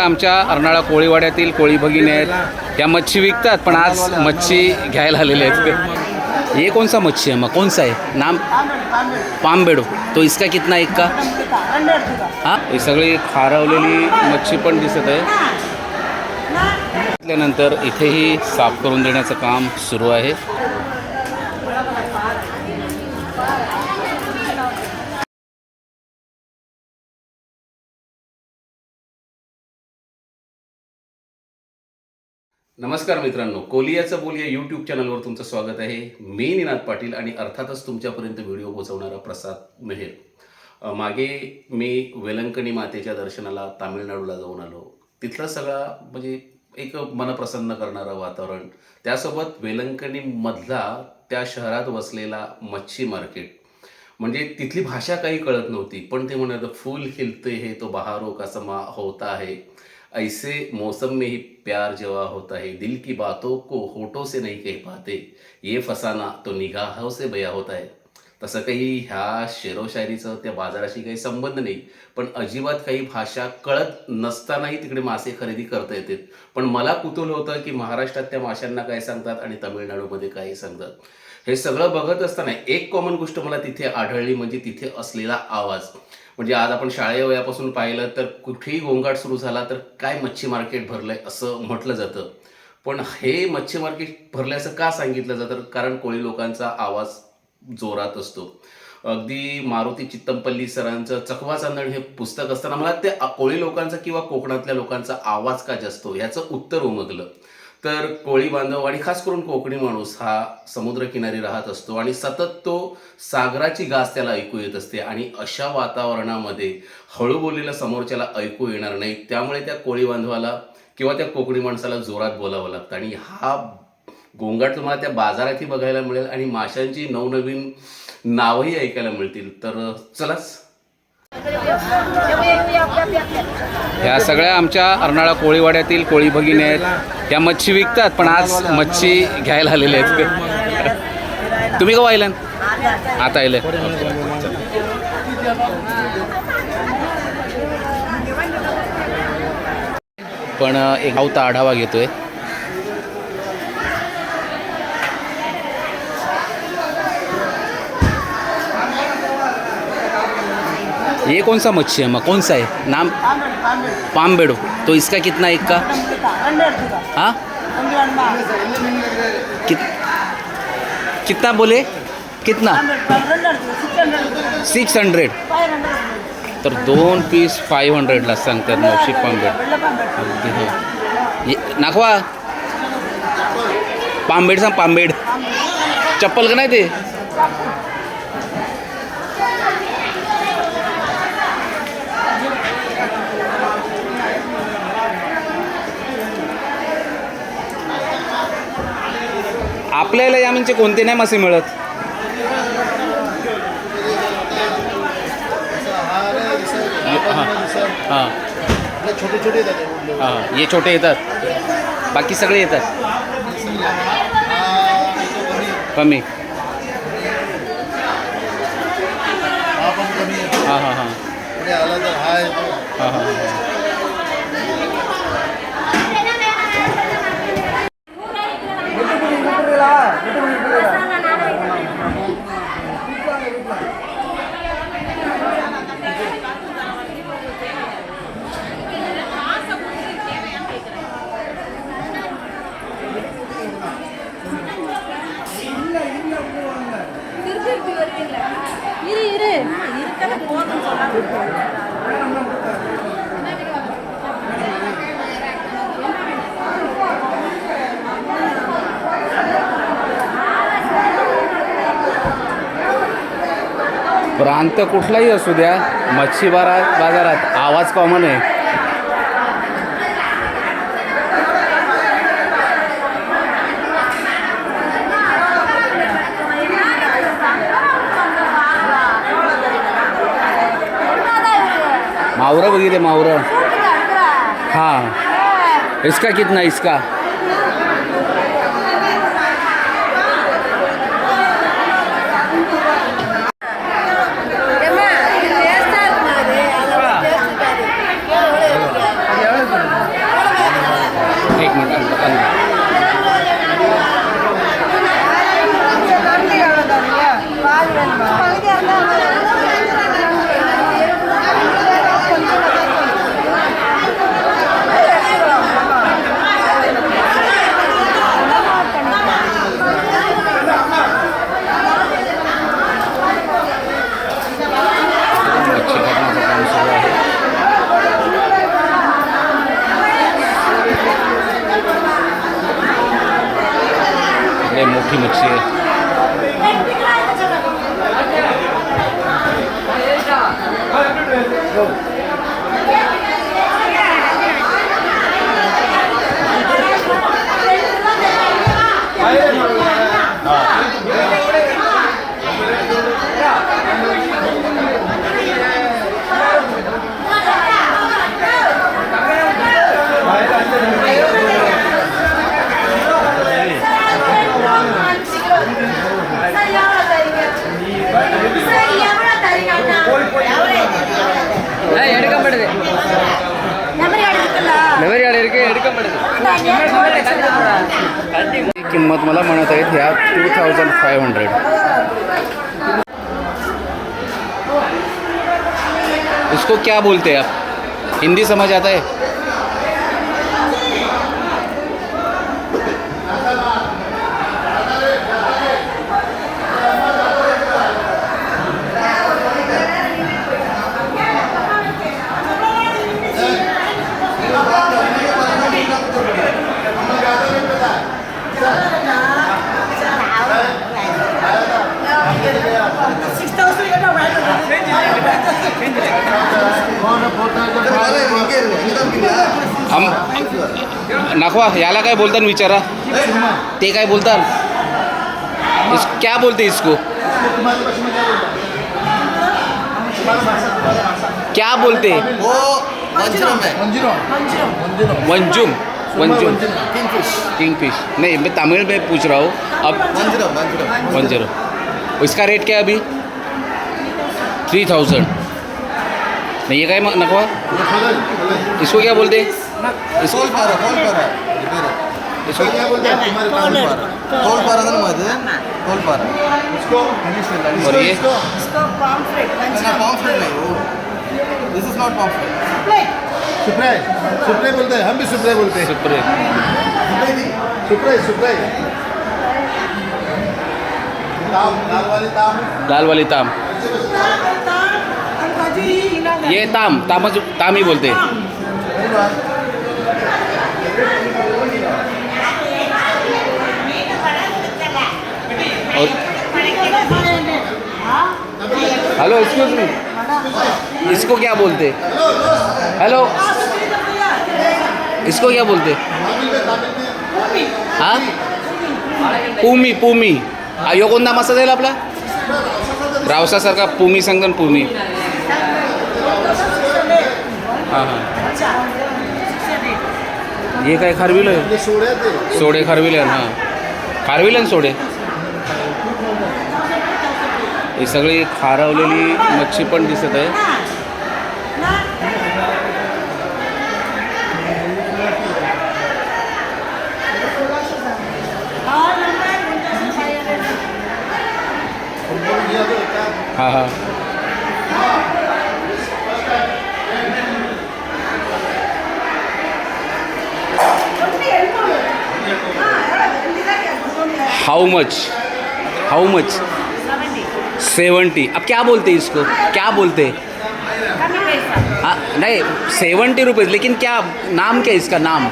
आमच्या अर्नाळा कोळीवाड्यातील कोळी भगिनी आहेत. त्या मच्छी विकतात पण आज मच्छी घ्यायला आलेले आहेत. ये कौन सा मच्छी है मग? कौन सा है नाम? पामबेडो. तो इसका कितना एक का हा? ही सगळी खारवलेली मच्छी पण दिसत आहे. त्यानंतर इथेही साफ करून देण्याचं काम सुरू आहे. नमस्कार मित्रांनो कोलियाचं बोल या यूट्यूब चॅनलवर तुमचं स्वागत आहे. मी निनाद पाटील आणि अर्थातच तुमच्यापर्यंत व्हिडिओ पोहोचवणारा प्रसाद मेहेर. मागे मी वेलंकणी मातेच्या दर्शनाला तामिळनाडूला जाऊन आलो. तिथला सगळा म्हणजे एक मनप्रसन्न करणारं वातावरण. त्यासोबत वेलंकणीमधला त्या शहरात वसलेला मच्छी मार्केट. म्हणजे तिथली भाषा काही कळत नव्हती पण ते म्हणत फूल खिलते हे तो बहारो का समा होता आहे. ऐसे मौसम में ही प्यार जवा होता है। दिल की बातों को होठों से नहीं कह पाते। ये फसाना तो निगाहों से बया होता है। तसं काही ह्या शेरोशायरीचं त्या बाजाराशी काही संबंध नाही पण अजिबात काही भाषा कळत नसतानाही तिकडे मासे खरेदी करता येतात पण मला कुतूल होतं की महाराष्ट्रात त्या माशांना काय सांगतात आणि तामिळनाडूमध्ये काय सांगतात. हे सगळं बघत असताना एक कॉमन गोष्ट मला तिथे आढळली म्हणजे तिथे असलेला आवाज. म्हणजे आज आपण शाळे वयापासून पाहिलं तर कुठेही गोंगाट सुरू झाला तर काय मच्छी मार्केट भरलंय असं म्हटलं जातं. पण हे मच्छी मार्केट भरलंय असं का सांगितलं जातं? कारण कोळी लोकांचा आवाज जोरात असतो. अगदी मारुती चित्तमपल्ली सरांचं चकवा चांदण हे पुस्तक असताना मला ते कोळी लोकांचा किंवा कोकणातल्या लोकांचा आवाज का जास्त? ह्याचं उत्तर उमगलं. तर कोळी बांधव आणि खास करून कोकणी माणूस हा समुद्रकिनारी राहत असतो आणि सतत तो सागराची गाज त्याला ऐकू येत असते आणि अशा वातावरणामध्ये हळू बोलीला समोरच्याला ऐकू येणार नाही. त्यामुळे त्या कोळी बांधवाला किंवा त्या कोकणी माणसाला जोरात बोलावं लागतं. आणि हा गोंगाट तुम्हाला त्या बाजारातही बघायला मिळेल आणि माशांची नवनवीन नावही ऐकायला मिळतील. तर चलाच. ह्या सगळ्या आमच्या अर्नाळा कोळीवाड्यातील कोळी भगिनी आहेत. त्या मच्छी विकतात पण आज मच्छी घ्यायला आलेले आहेत. तुम्ही का आयलन? आता आले पण एक आवता आढावा घेतोय. ये कौन सा मच्छी है मैं? कौन सा है? नाम? पामबेडो। तो इसका कितना एक का? हाँ? कित कितना बोले? कितना? Six hundred. तर दोन पीस फाईव्ह हंड्रेडला सांगतात नऊशे पामबेड। अगदी हो ये नाखवा। पामबेड सांग पामबेड। चप्पल का नाही ते? आपल्याला या म्हणजे कोणते नाही मासे मिळत. हां. छोटे छोटे येतात हे. हां हे छोटे येतात. बाकी सगळे येतात. कमी. हा हां हां हां. तर हा. प्रांत कुठलाही असू द्या मच्छी बारा बाजारात आवाज कॉमन आहे. मावरं बघितले मावरं. हाँ. इसका कितना इसका? मोठी मच्छी आहे. हो. எடுக்கப்படுது மெமரி கார்டு இருக்கு எடுக்கப்படுது किंमत मला म्हणत आहेत ह्या टू थाउजंड फाईव्ह हंड्रेड इसको क्या बोलते हैं आप हिंदी समझ आता है नाखवा याला काय बोलतात विचारा. ते काय बोलतात इस क्या बोलते इसको? क्या बोलते? वंजुम वंजुम किंगफिश। किंगफिश। नहीं मैं तमिल में पूछ रहा हूँ। अब वंजरम वंजरो इसका रेट क्या है अभी? थ्री थाउज़ेंड नहीं ये काय नकवा? बोलते इसको क्या बोलते? हैं दिस इज नॉट पॉम्फ्रेट सुप्राय बोलते हैं हम भी बोलते हैं सुप्रे लाल वाली ताम ये ताम तामच ताम. ही बोलते हेलो एक्सक्यूज मी इसको क्या बोलते? हेलो इसको क्या बोलते? हाँ? पुमी पुमी हा यो कोणता मासा जाईल आपला? रावसासारखा पुमी सांगता ना पुमी हाँ हाँ. हे काय खारविलं ये सोडे खारविले हाँ. खारविले सोडे. ही सगळी खारवलेली मच्छी पण दिसत आहे. हां हां. Much how much seventy. अब क्या बोलते हैं इसको? क्या बोलते हाँ? नहीं सेवेंटी रुपीज़ लेकिन क्या नाम क्या है इसका नाम?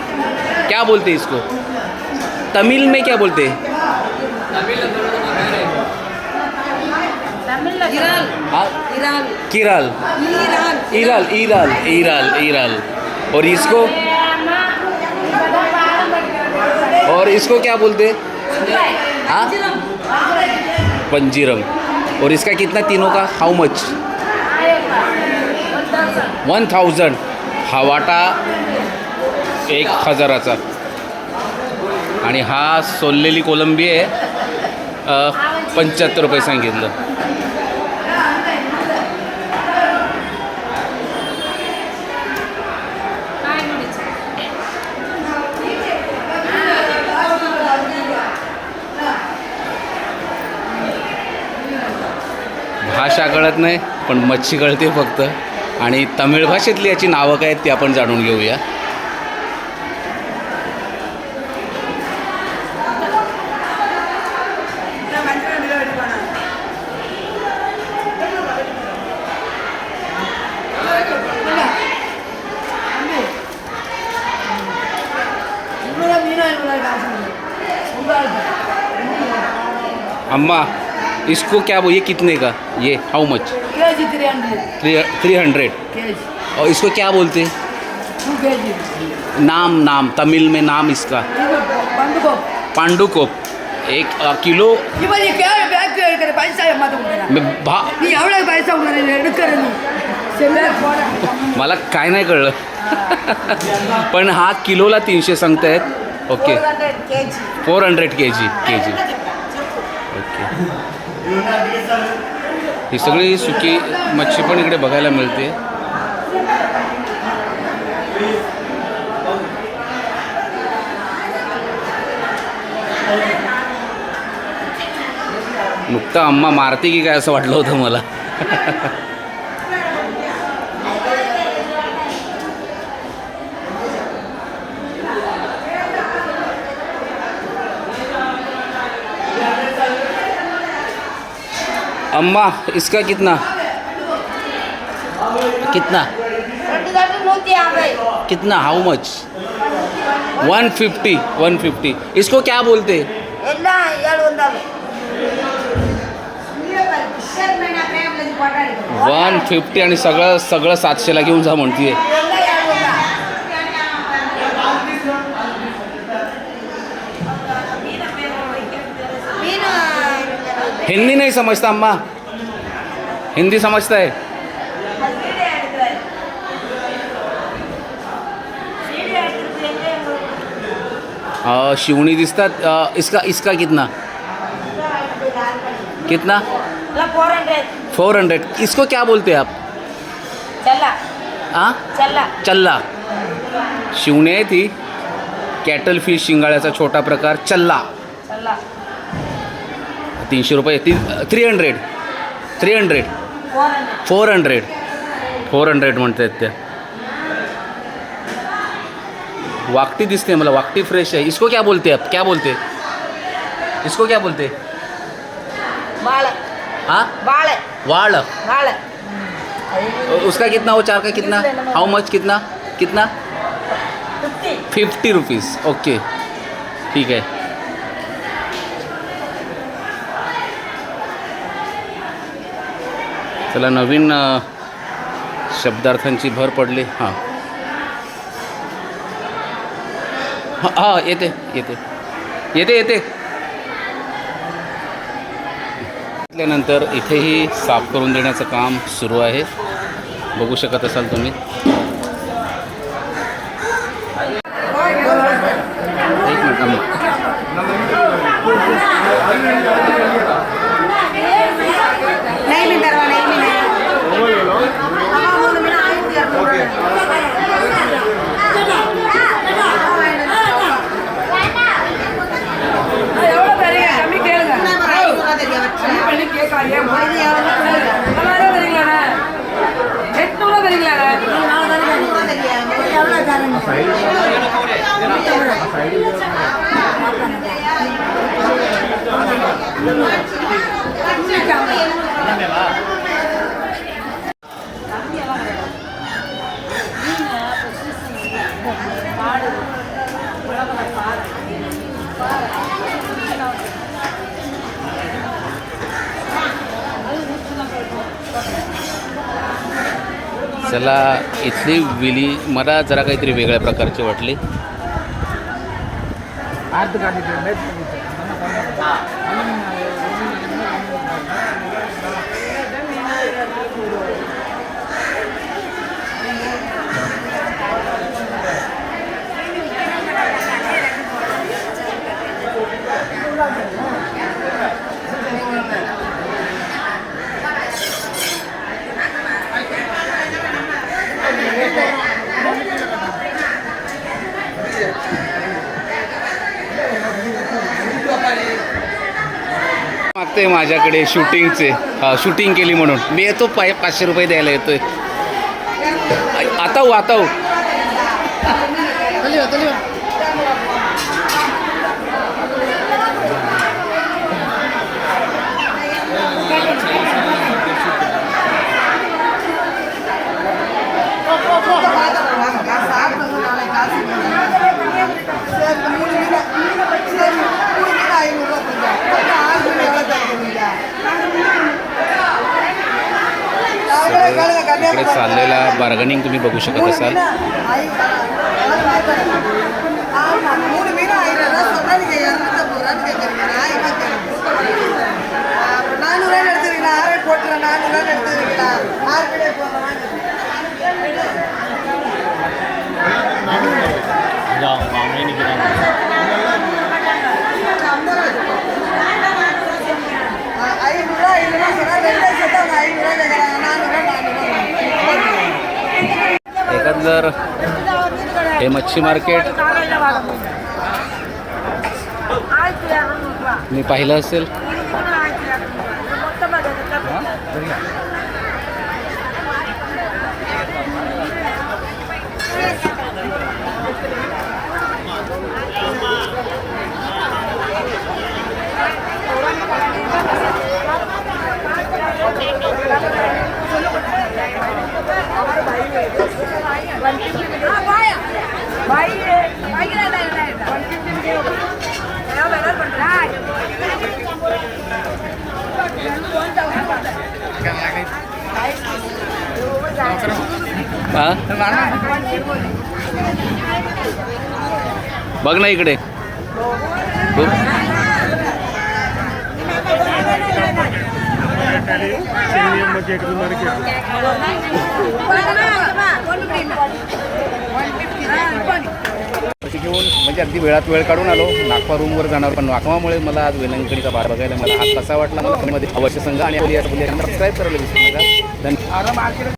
क्या बोलते हैं इसको? तमिल में क्या बोलते हाँ? किराल। ईराल ईराल ईराल ईराल और इसको? और इसको क्या बोलते हाँ? पंजीरम। और इसका कितना तीनों का? हाउ मच वन थाउजंड हा वाटा एक हजाराचा. आणि हा सोललेली कोलंबी आहे पंच्याहत्तर रुपये सांगितलं. लागत नाही पण मच्छी कळते फक्त. आणि तमिळ भाषेतली याची नावं काय आहेत ती आपण जाणून घेऊया. अम्मा इसको क्या बोलिए कितने का? ये हाउ मच थ्री हंड्रेड और इसको क्या बोलते हैं? नाम नाम तमिल में नाम इसका। पांडुकोप. एक किलो? मला काय नाही कळलं. पण हा किलोला तीनशे सांगतायत okay. Four hundred K G K G okay. ही सगळी सुकी मच्छी पण इकडे बघायला मिळते. नुकतं अम्मा मारते की काय असं वाटलं होतं मला. अम्मा इसका कितना? कितना? कितना? How much one fifty one fifty इसको क्या बोलते? वन फिफ्टी आणि सगळं सगळं सातशेला घेऊन जा म्हणतीये. हिंदी नहीं समझता अम्मा। हिंदी समझता है। अ, शिवणी दिसतात इसका इसका कितना? कितना? फोर हंड्रेड फोर हंड्रेड इसको क्या बोलते हैं आप? चला हाँ चला चल्ला। शिवणे आहे ती कॅटल फिश शिंगाळ्याचा छोटा प्रकार चल्ला। चला तीनशे रुपये. ती three hundred three hundred four hundred four hundred hundred म्हणतात त्या. वाकटी दिसते मला वाकटी फ्रेश है इसको क्या बोलते हैं आप? क्या बोलते? इसको क्या बोलते? बाळ. हाँ? वाड़ उसका कितना वो चार का कितना? हाउ मच कितना? कितना? फिफ्टी रुपीज़ ओके ठीक आहे. त्याला नवीन शब्दार्थांची भर पडली. हां. हां हां येते येते. येते येते. नंतर इथेही साफ करून देण्याचं काम सुरू आहे. बघू शकत असाल तुम्ही. るんだ。चला इथली विली मला जरा काहीतरी वेगळ्या प्रकारची वाटली. आहे माझ्याकडे शूटिंगचे. हा शूटिंग केली म्हणून. मी येतो पाय पाचशे रुपये द्यायला येतोय. आता आता चाललेला बार्गनिंग तुम्ही बघू शकत असाल. हे मच्छी मार्केट. मी पाहिलं असेल. हा? बघ ना इकडे. घेऊन म्हणजे अगदी वेळात वेळ काढून आलो. नागपा रूमवर जाणार पण नागपामुळे मला आज वेलंकणीचा बार बघायला मला हा कसा वाटला मला मध्ये अवश्य संघ आणि सबस्क्राईब करायला विसरू नका. धन्यवाद.